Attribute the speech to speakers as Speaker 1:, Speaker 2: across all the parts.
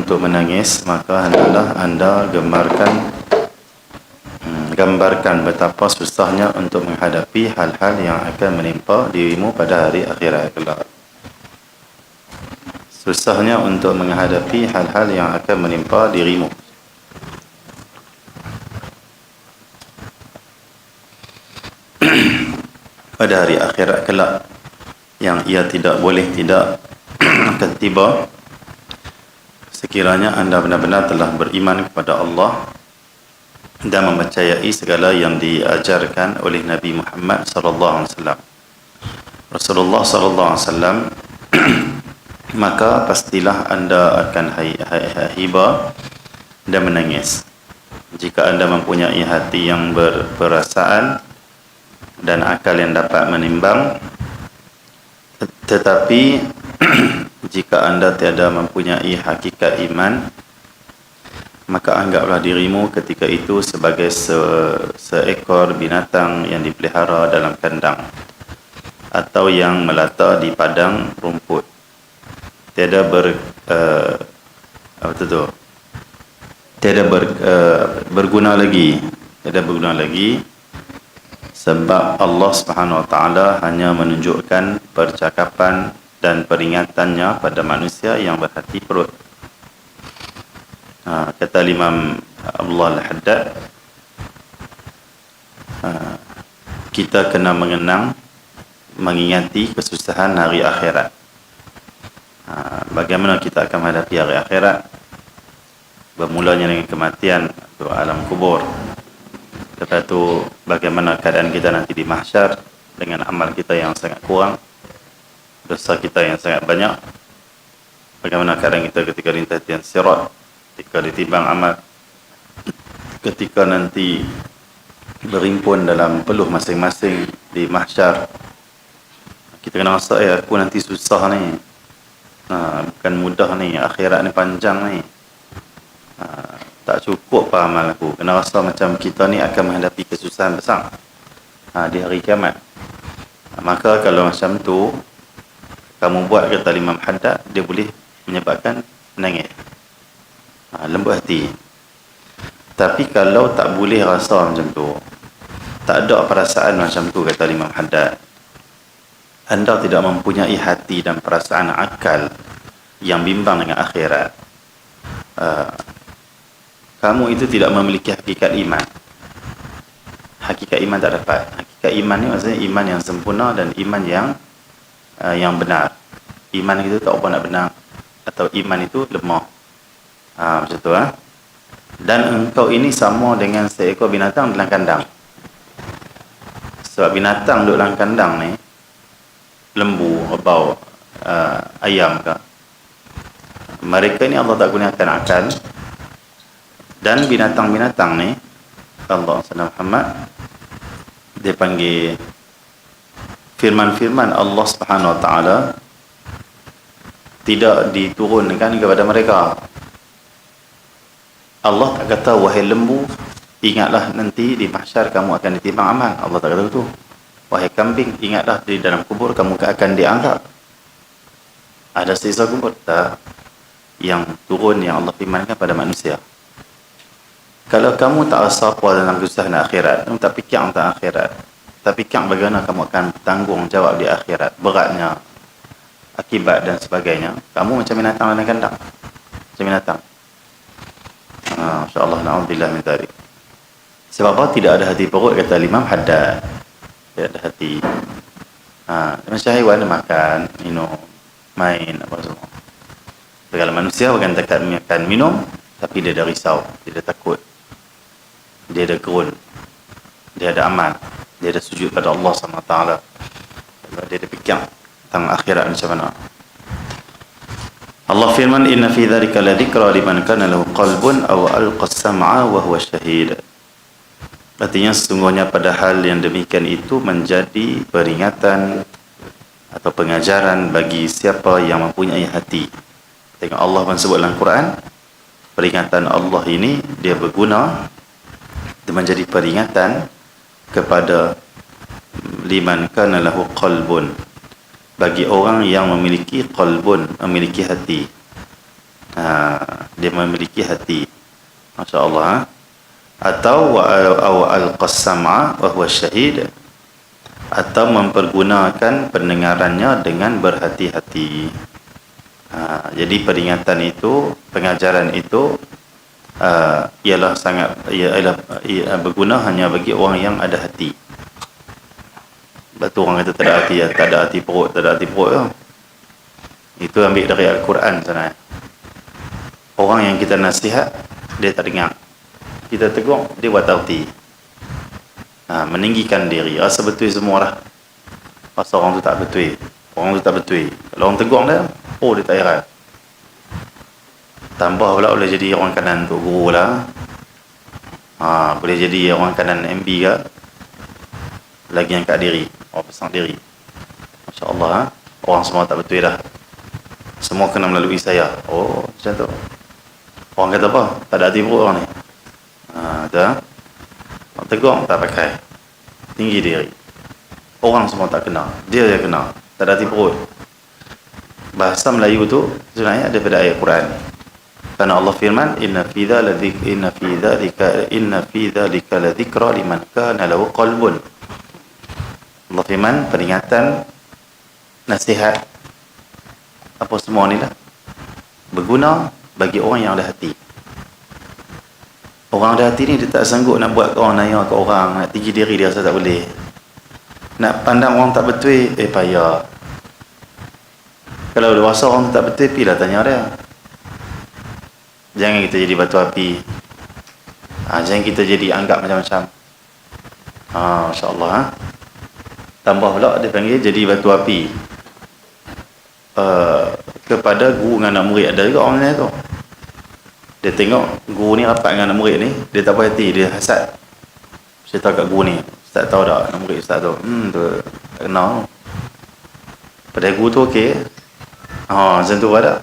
Speaker 1: untuk menangis maka hendaklah anda gembarkan hmm, gambarkan betapa susahnya untuk menghadapi hal-hal yang akan menimpa dirimu pada hari akhirat kelak. Susahnya untuk menghadapi hal-hal yang akan menimpa dirimu. pada hari akhirat kelak yang ia tidak boleh tidak akan tiba sekiranya anda benar-benar telah beriman kepada Allah dan mempercayai segala yang diajarkan oleh Nabi Muhammad sallallahu alaihi wasallam. Rasulullah sallallahu alaihi wasallam maka pastilah anda akan hiba dan menangis. Jika anda mempunyai hati yang berperasaan dan akal yang dapat menimbang tetapi jika anda tiada mempunyai hakikat iman maka anggaplah dirimu ketika itu sebagai se seekor binatang yang dipelihara dalam kandang atau yang melata di padang rumput. Tiada ber uh, apa tu tiada ber, uh, berguna lagi. Tiada berguna lagi sebab Allah Subhanahu Wa Taala hanya menunjukkan percakapan dan peringatannya pada manusia yang berhati perut. Ha, kata Imam Allah Al-Haddad, ha, kita kena mengenang, mengingati kesusahan hari akhirat. Ha, bagaimana kita akan menghadapi hari akhirat? Bermulanya dengan kematian atau alam kubur. Lepas tu bagaimana keadaan kita nanti di mahsyar dengan amal kita yang sangat kurang, dosa kita yang sangat banyak. Bagaimana keadaan kita ketika rintangan sirat, ketika ditimbang amal, ketika nanti berimpun dalam peluh masing-masing di mahsyar. Kita kena rasa, eh aku nanti susah ni. Nah, bukan mudah ni, akhirat ni panjang ni. Nah, tak cukup apa amal aku kena rasa macam kita ni akan menghadapi kesusahan besar ha, di hari kiamat ha, maka kalau macam tu kamu buat kata Imam Haddad dia boleh menyebabkan menangis ha, lembut hati tapi kalau tak boleh rasa macam tu tak ada perasaan macam tu kata Imam Haddad anda tidak mempunyai hati dan perasaan akal yang bimbang dengan akhirat uh, kamu itu tidak memiliki hakikat iman. Hakikat iman tak dapat. Hakikat iman ni maksudnya iman yang sempurna dan iman yang uh, yang benar. Iman itu tak apa nak benar atau iman itu lemah. Ha, macam tu ha? Dan engkau ini sama dengan seekor binatang dalam kandang. Sebab binatang duduk dalam kandang ni lembu, bau, uh, ayam ke. Mereka ni Allah tak gunakan akal dan binatang-binatang ni Allah SWT Muhammad dia panggil firman-firman Allah Subhanahu Wa Taala tidak diturunkan kepada mereka. Allah tak kata wahai lembu ingatlah nanti di mahsyar kamu akan ditimbang amal. Allah tak kata begitu. Wahai kambing ingatlah di dalam kubur kamu akan diangkat. Ada sisa kubur tak yang turun yang Allah firmankan pada manusia? Kalau kamu tak rasa apa dalam kesusahan akhirat, kamu tak fikir tentang akhirat, tak fikir bagaimana kamu akan tanggung jawab di akhirat, beratnya, akibat dan sebagainya, kamu macam binatang dalam kandang. Macam binatang. Ha, InsyaAllah, na'udzubillah min tari. Sebab apa? Tidak ada hati perut, kata Imam Haddad. Tidak ada hati. Ha, macam haiwan, makan, minum, main, apa semua. Kalau manusia bukan dekat makan, minum, tapi dia dah risau, dia dah takut dia ada gerun dia ada amal dia ada sujud pada Allah SWT dia ada fikir tentang akhirat macam mana? Allah firman inna fi dhalika la dhikra liman kana lahu qalbun aw alqa sam'a wa huwa shahid. Artinya sesungguhnya pada hal yang demikian itu menjadi peringatan atau pengajaran bagi siapa yang mempunyai hati. Tengok Allah sebut dalam Quran peringatan Allah ini dia berguna itu menjadi peringatan kepada liman kana lahu qalbun. Bagi orang yang memiliki qalbun memiliki hati. Ha, dia memiliki hati. Masya Allah ha? atau wa al-qassam'a wa huwa syahid atau mempergunakan pendengarannya dengan berhati-hati. Ha, jadi peringatan itu pengajaran itu uh, ialah sangat ialah, ialah berguna hanya bagi orang yang ada hati. Betul orang kata tak ada hati tak ada hati perut tak ada hati perut tu itu ambil dari Al-Quran sana orang yang kita nasihat dia tak dengar. Kita tegur dia buat tauti. Ha, meninggikan diri. Rasa betul semua lah. Rasa orang tu tak betul. Orang tu tak betul. Kalau orang tegur dia oh dia tak heran tambah pula boleh jadi orang kanan untuk guru lah ha, boleh jadi orang kanan MB ke lagi yang kat diri orang pasang diri Masya Allah ha? orang semua tak betul dah semua kena melalui saya oh macam tu orang kata apa tak ada hati buruk orang ni Ha, dah. Tegur tak pakai. Tinggi diri. Orang semua tak kenal. Dia yang kenal. Tak ada hati perut. Bahasa Melayu tu sebenarnya daripada ayat Quran. Karena Allah firman inna fi dzalika inna fi dzalika inna fi dzalika ladzikra liman kana lahu qalbun. Allah firman peringatan nasihat apa semua ni lah berguna bagi orang yang ada hati. Orang ada hati ni dia tak sanggup nak buat orang naya ke orang, nak tinggi diri dia rasa tak boleh. Nak pandang orang tak betul, eh payah. Kalau dewasa orang tak betul, pilah tanya dia. Jangan kita jadi batu api. Ha, jangan kita jadi anggap macam-macam. Ha, Masya Allah. Ha? Tambah pula dia panggil jadi batu api. Uh, kepada guru dengan anak murid ada juga orang ni tu dia tengok guru ni rapat dengan anak murid ni dia tak puas hati dia hasad tahu kat guru ni ustaz tahu tak anak murid ustaz tu hmm tu tak kenal pada guru tu okey ha macam tu ada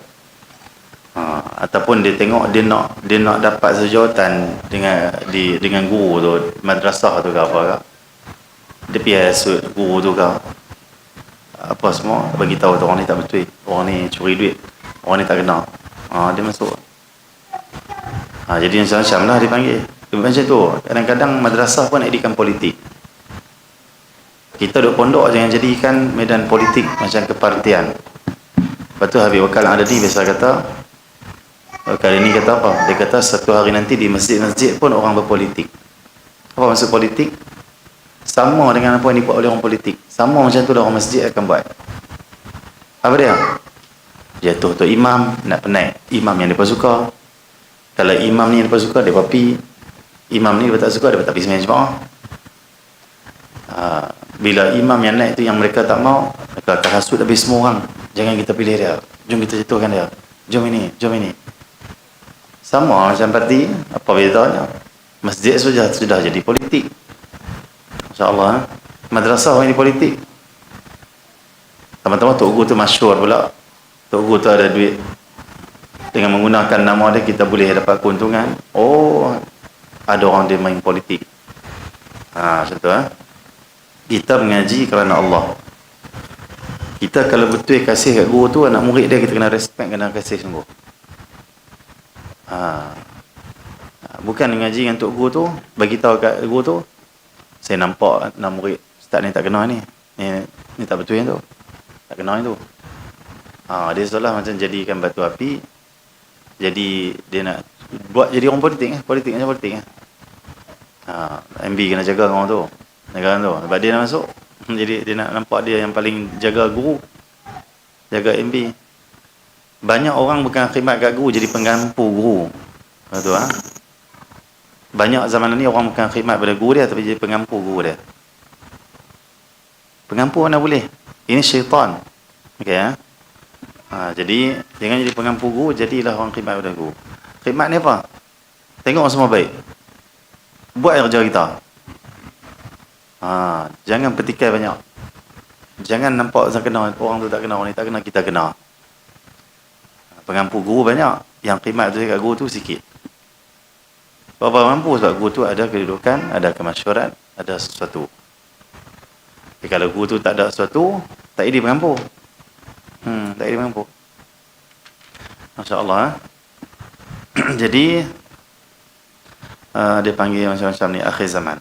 Speaker 1: ha, ataupun dia tengok dia nak dia nak dapat sejawatan dengan di dengan guru tu madrasah tu ke apa ke dia pergi hasut guru tu ke apa semua bagi tahu orang ni tak betul orang ni curi duit orang ni tak kenal ha, dia masuk Ha, jadi macam-macam lah dipanggil. Macam tu. Kadang-kadang madrasah pun nak jadikan politik. Kita duduk pondok jangan jadikan medan politik macam kepartian. Lepas tu Habib Wakal ada di biasa kata, kali ni kata apa? Dia kata satu hari nanti di masjid-masjid pun orang berpolitik. Apa maksud politik? Sama dengan apa yang dibuat oleh orang politik. Sama macam tu lah orang masjid akan buat. Apa dia? Jatuh tu imam, nak penaik. Imam yang dia suka. Kalau imam ni lepas suka, dia papi. Imam ni lepas tak suka, dia tak pergi sembahyang jemaah. Ha, bila imam yang naik tu yang mereka tak mau, mereka akan hasut habis semua orang. Jangan kita pilih dia. Jom kita jatuhkan dia. Jom ini, jom ini. Sama macam parti, apa bedanya? Masjid sudah sudah jadi politik. Masya-Allah. Eh? Madrasah ini politik. Teman-teman Tok Guru tu masyur pula. Tok Guru tu ada duit dengan menggunakan nama dia kita boleh dapat keuntungan oh ada orang dia main politik ha macam tu eh kita mengaji kerana Allah kita kalau betul kasih kat guru tu anak murid dia kita kena respect kena kasih sungguh ha. Bukan mengaji dengan tok guru tu bagi tahu kat guru tu saya nampak anak murid ustaz ni tak kenal ni. Ni, ni tak betul yang tu. Tak kenal yang tu. Ha dia seolah macam jadikan batu api jadi dia nak buat jadi orang politik eh politik macam politik eh ha MB kena jaga orang tu negara tu. Sebab dia nak masuk jadi dia nak nampak dia yang paling jaga guru jaga MB banyak orang bukan khidmat kat guru jadi penggampu guru betul ha banyak zaman ni orang bukan khidmat pada guru dia tapi jadi penggampu guru dia penggampu mana boleh ini syaitan okey ha Ha, jadi jangan jadi pengampu guru, jadilah orang khidmat pada guru. Khidmat ni apa? Tengok semua baik. Buat kerja kita. Ha, jangan petikai banyak. Jangan nampak orang tu tak kenal, orang ni tak kenal, kita kenal. Pengampu guru banyak, yang khidmat tu kat guru tu sikit. Berapa mampu sebab guru tu ada kedudukan, ada kemasyuran, ada sesuatu. Jadi kalau guru tu tak ada sesuatu, tak jadi pengampu. Hmm, tak ada mampu. Masya-Allah. Eh? Jadi uh, dia panggil macam-macam ni akhir zaman.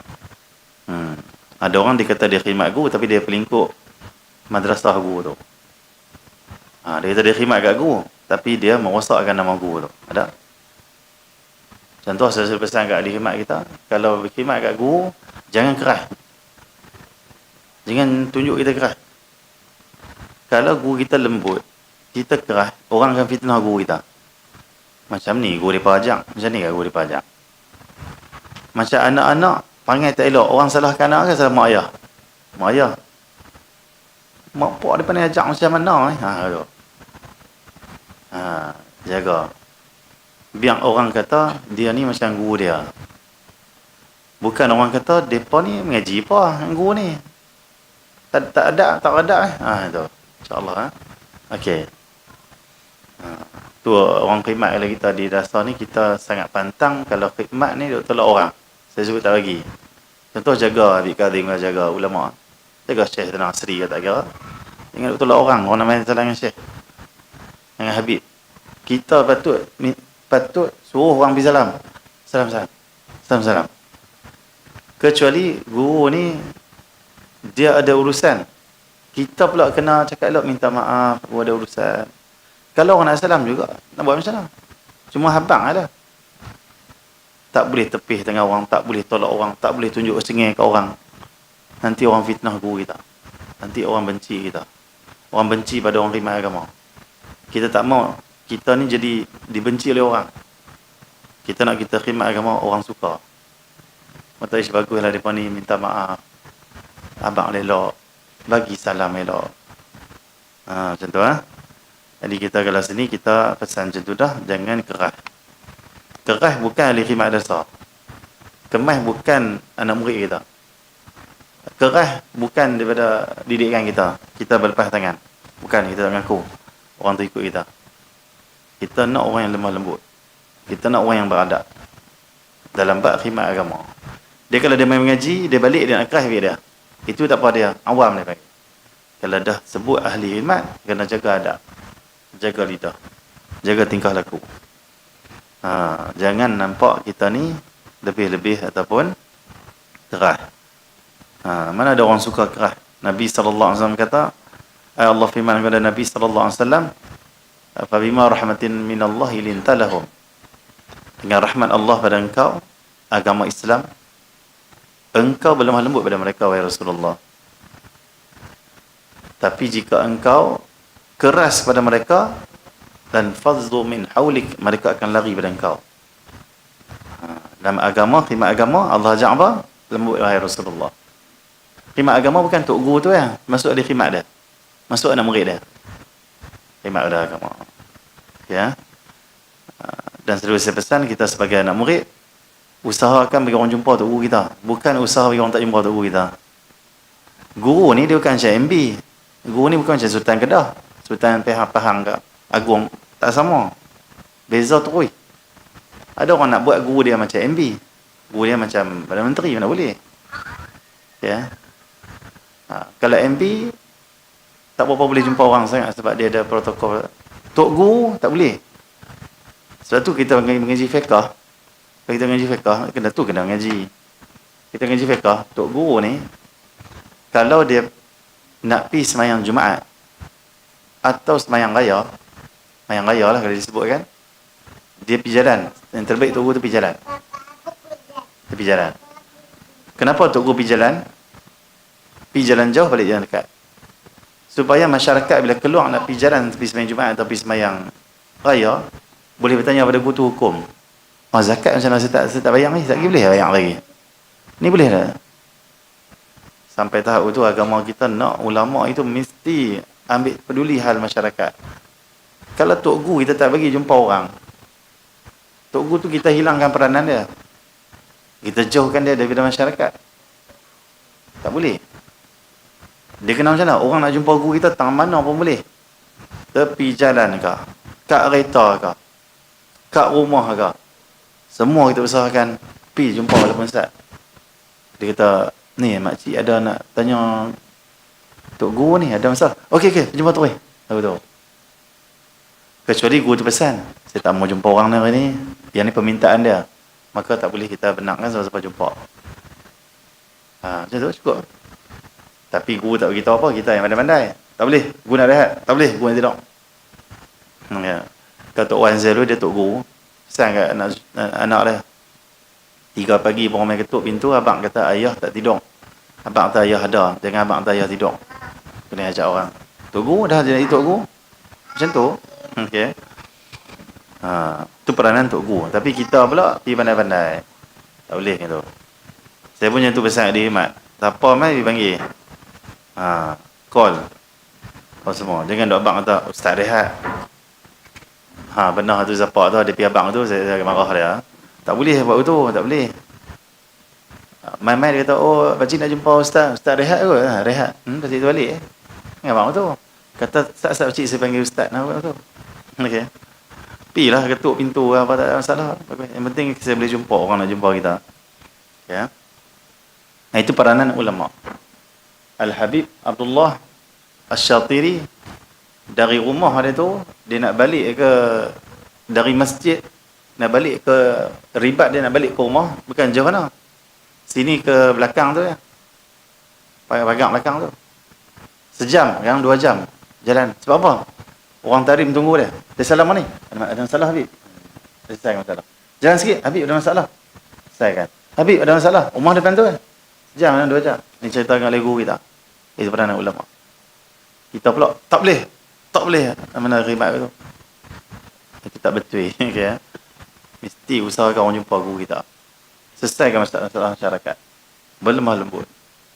Speaker 1: Hmm. Ada orang dia kata dia khidmat guru tapi dia pelingkuk madrasah guru tu. Ha, dia kata dia khidmat kat guru tapi dia merosakkan nama guru tu. Ada? Contoh saya pesan kat ahli khidmat kita, kalau khidmat kat guru, jangan keras. Jangan tunjuk kita keras. Kalau guru kita lembut, kita keras, orang akan fitnah guru kita. Macam ni guru dia pajak. Macam ni kan guru dia pajak. Macam anak-anak, panggil tak elok. Orang salahkan anak kan salah mak ayah. Mak ayah. Mak pak dia pandai ajak macam mana eh. Ha, tu. Ha, jaga. Biar orang kata, dia ni macam guru dia. Bukan orang kata, mereka ni mengaji apa guru ni. Tak, tak ada, tak ada eh. Ha, tu. InsyaAllah. Eh. Okey. Ha, tu orang khidmat kalau kita di dasar ni, kita sangat pantang kalau khidmat ni duk tolak orang. Saya sebut tak lagi. Contoh jaga Habib Kadim, jaga ulama. Jaga Syekh Tanah Asri kata kira. Duk tolak orang. Orang nak main salah dengan Syekh. Dengan Habib. Kita patut patut suruh orang pergi salam. Salam salam. Salam salam. Kecuali guru ni dia ada urusan. Kita pula kena cakap elok minta maaf, guru ada urusan. Kalau orang nak salam juga, nak buat macam mana? Cuma habang ada. Tak boleh tepih dengan orang, tak boleh tolak orang, tak boleh tunjuk sengih ke orang. Nanti orang fitnah guru kita. Nanti orang benci kita. Orang benci pada orang rimai agama. Kita tak mau kita ni jadi dibenci oleh orang. Kita nak kita khidmat agama, orang suka. Mata ish baguslah mereka ni minta maaf. Abang elok. Bagi salam elok. Ha, macam tu ha? Jadi kita kalau sini, kita pesan macam tu dah. Jangan keras. Keras bukan ahli khidmat dasar. Kemas bukan anak murid kita. Keras bukan daripada didikan kita. Kita berlepas tangan. Bukan kita mengaku. Orang tu ikut kita. Kita nak orang yang lemah lembut. Kita nak orang yang beradab. Dalam bab khidmat agama. Dia kalau dia main mengaji, dia balik dia nak keras dia. Itu tak apa dia. Awam dia panggil. Kalau dah sebut ahli khidmat, kena jaga adab. Jaga lidah. Jaga tingkah laku. Ha, jangan nampak kita ni lebih-lebih ataupun keras. Ha, mana ada orang suka keras? Nabi SAW kata, Allah firman kepada Nabi SAW, Fabima rahmatin minallahi lintalahum. Dengan rahmat Allah pada engkau, agama Islam, engkau berlemah lembut pada mereka, wahai Rasulullah. Tapi jika engkau keras pada mereka, dan fadzu min haulik, mereka akan lari pada engkau. Ha, dalam agama, khidmat agama, Allah ajak apa? Lembut, wahai Rasulullah. Khidmat agama bukan tok guru tu ya. Masuk ada khidmat dia. Masuk anak murid dia khidmat pada agama. Ya. Dan seterusnya pesan kita sebagai anak murid usahakan bagi orang jumpa guru kita, bukan usaha bagi orang tak jumpa guru kita. Guru ni dia bukan macam MB. Guru ni bukan macam Sultan Kedah, Sultan Pahang ke Agung, tak sama. Beza terus. Ada orang nak buat guru dia macam MB. Guru dia macam Perdana Menteri mana boleh. Ya. Ha, kalau MB tak berapa boleh jumpa orang sangat sebab dia ada protokol. Tok guru tak boleh. Sebab tu kita mengaji fiqah. Kalau kita mengaji fiqah, kena tu kena mengaji. Kita mengaji fiqah, tok guru ni kalau dia nak pi semayang Jumaat atau semayang raya, semayang raya lah kalau disebut kan. Dia pergi jalan. Yang terbaik tok guru tu pergi jalan. Dia pergi jalan. Kenapa tok guru pergi jalan? Pergi jalan jauh balik jalan dekat supaya masyarakat bila keluar nak pergi jalan pergi semayang Jumaat atau pergi semayang raya boleh bertanya pada guru hukum. Oh, zakat macam mana? Saya tak, saya tak bayang ni. Tak boleh bayang lagi. Ni boleh tak? Sampai tahap itu agama kita nak ulama itu mesti ambil peduli hal masyarakat. Kalau tok guru kita tak bagi jumpa orang tok guru tu kita hilangkan peranan dia. Kita jauhkan dia daripada masyarakat. Tak boleh dia kenal macam mana? Orang nak jumpa guru kita tang mana pun boleh. Tepi jalan ke? Kat kereta ke? Kat rumah ke? Semua kita usahakan pi jumpa walaupun Ustaz. Dia kata, ni makcik ada nak tanya Tok Guru ni ada masalah. Okey okey, jumpa tu. Aku tahu. Kecuali guru tu pesan. saya tak mau jumpa orang hari ni. Yang ni permintaan dia. Maka tak boleh kita benarkan sampai-sampai jumpa. Ha, macam tu cukup. Tapi guru tak beritahu apa, kita yang pandai-pandai. Tak boleh, guru nak rehat. Tak boleh, guru yang tidak. Hmm, ya. Kata Tok Wan Zelu, dia Tok Guru. Pesan kat anak, anak dia. Tiga pagi orang ketuk pintu, abang kata ayah tak tidur. Abang kata ayah ada, jangan abang kata ayah tidur. Kena ajak orang. Tok Guru dah jadi Tok Guru. Macam tu. Okey. Ha, tu peranan Tok Guru. Tapi kita pula pergi pandai-pandai. Tak boleh gitu. Saya punya tu pesan dia Mat. Siapa mai pergi panggil. Ha, call. Kau semua. Jangan dok abang kata ustaz rehat. Ha, benar tu siapa tu ada pergi abang tu saya, saya marah dia. Tak boleh buat itu, tak boleh. Mai-mai dia kata, oh, pakcik nak jumpa ustaz. Ustaz rehat ke? Ha, rehat. Hmm, pakcik tu balik. Eh. Abang tu. Kata, tak-tak pakcik saya panggil ustaz. Nah, tu. Okey. Pilah ketuk pintu apa tak ada masalah. Yang penting saya boleh jumpa orang nak jumpa kita. Ya. Nah, itu peranan ulama. Al-Habib Abdullah Asy-Syatiri dari rumah dia tu dia nak balik ke dari masjid nak balik ke ribat dia nak balik ke rumah bukan jauh mana. Sini ke belakang tu ya. Pagang belakang tu. Sejam, yang dua jam jalan. Sebab apa? Orang tarim tunggu dia. Dia salah mana? Ada, masalah Habib? Selesai masalah. Jalan sikit. Habib ada masalah. Selesai kan? Habib ada masalah. Rumah depan tu kan? Sejam dan dua jam. Ini cerita dengan lego kita. Itu peranan ulama. Kita pula tak boleh. Tak boleh. Mana ribat itu. Itu tak betul. okay, ya? Mesti usahakan orang jumpa guru kita. Selesaikan masalah masyarakat. Berlemah lembut.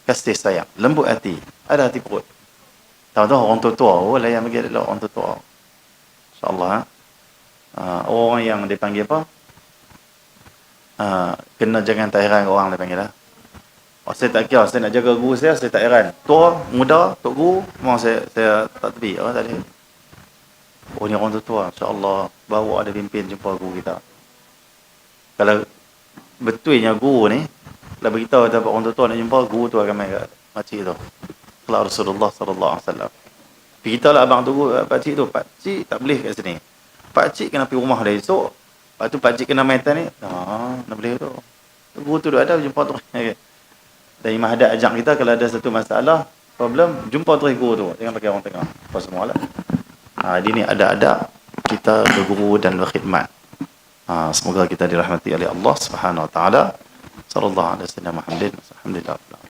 Speaker 1: Kasih sayang. Lembut hati. Ada hati perut. Tahu-tahu orang tua-tua, oh yang bagi adalah orang tua-tua. InsyaAllah. Uh, orang yang dipanggil apa? Uh, kena jangan tak heran orang dia panggil lah. Oh, saya tak kira, saya nak jaga guru saya, saya tak heran. Tua, muda, tok guru, memang saya, saya tak tepi. Oh, ada. Oh, ni orang tua-tua. InsyaAllah, bawa ada pimpin jumpa guru kita. Kalau betulnya guru ni, kalau beritahu dapat orang tua-tua nak jumpa, guru tu akan main kat makcik tu akhlak Rasulullah sallallahu alaihi wasallam. Kita lah abang tunggu pak cik tu, pak cik tak boleh kat sini. Pak cik kena pergi rumah dah esok. Lepas tu pak cik kena main ni. Ha, tak boleh tu. Guru tu dah ada jumpa tu. Dan Imam Haddad ajak kita kalau ada satu masalah, problem, jumpa tu guru tu. Jangan pakai orang tengah. Apa semua lah. Ha, di ni ada-ada kita berguru dan berkhidmat. Ha, semoga kita dirahmati oleh Allah Subhanahu Wa Taala. Sallallahu alaihi wasallam. Alhamdulillah.